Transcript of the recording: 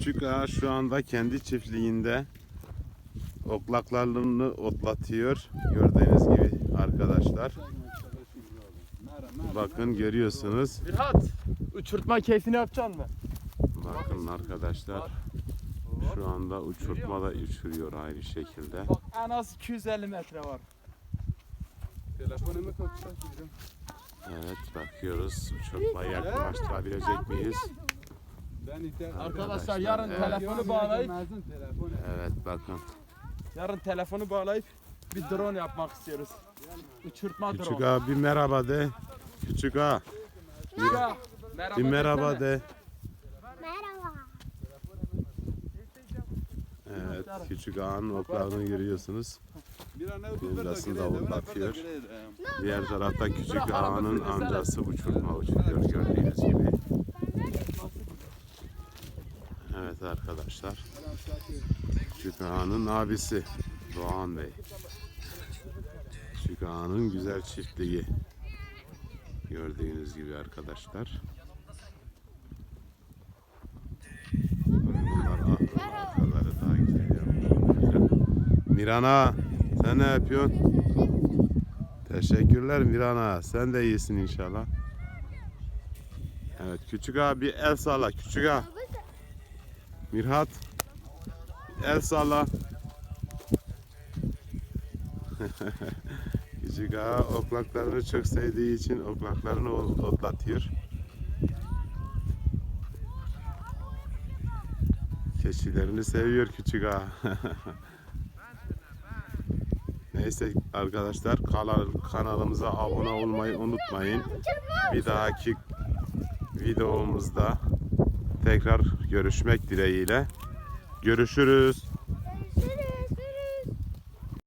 Küçük ağa şu anda kendi çiftliğinde oklaklarını otlatıyor. Gördüğünüz gibi arkadaşlar. Bakın görüyorsunuz. Birhat, uçurtma keyfini yapacaksın mı? Bakın arkadaşlar. Şu anda uçurtma da uçuruyor ayrı şekilde. Bak en az 250 metre var. Telefonumu bizim. Evet bakıyoruz. Uçurtmayı yakınlaştırabilecek miyiz? Ben. Arkadaşlar yarın evet. telefonu bağlayıp telefonu. Evet bakın. yarın telefonu bağlayıp bir drone yapmak istiyoruz. Uçurtma Küçük drone. ağa bir merhaba de. Küçük ağa Ya, merhaba bir merhaba de. Merhaba. Evet küçük ağanın oklarını görüyorsunuz. Bir an Yıldasını da otlatıyor. Diğer tarafta küçük ağanın amcası uçurtma uçuruyor gördüğünüz gibi. Arkadaşlar. Küçük ağanın abisi Doğan Bey. Küçük ağanın güzel çiftliği. Gördüğünüz gibi arkadaşlar. Yapmışlar. Mirana sen ne yapıyorsun? Teşekkürler Mirana. Sen de iyisin inşallah. Evet küçük ağa bir el salla küçük ağa. Mirhat. El salla. küçük ağa oklaklarını çok sevdiği için oklaklarını ot- otlatıyor. Keçilerini seviyor küçük ağa. Neyse arkadaşlar kanal- kanalımıza abone olmayı unutmayın. Bir dahaki videomuzda tekrar görüşmek dileğiyle. Görüşürüz. Görüşürüz.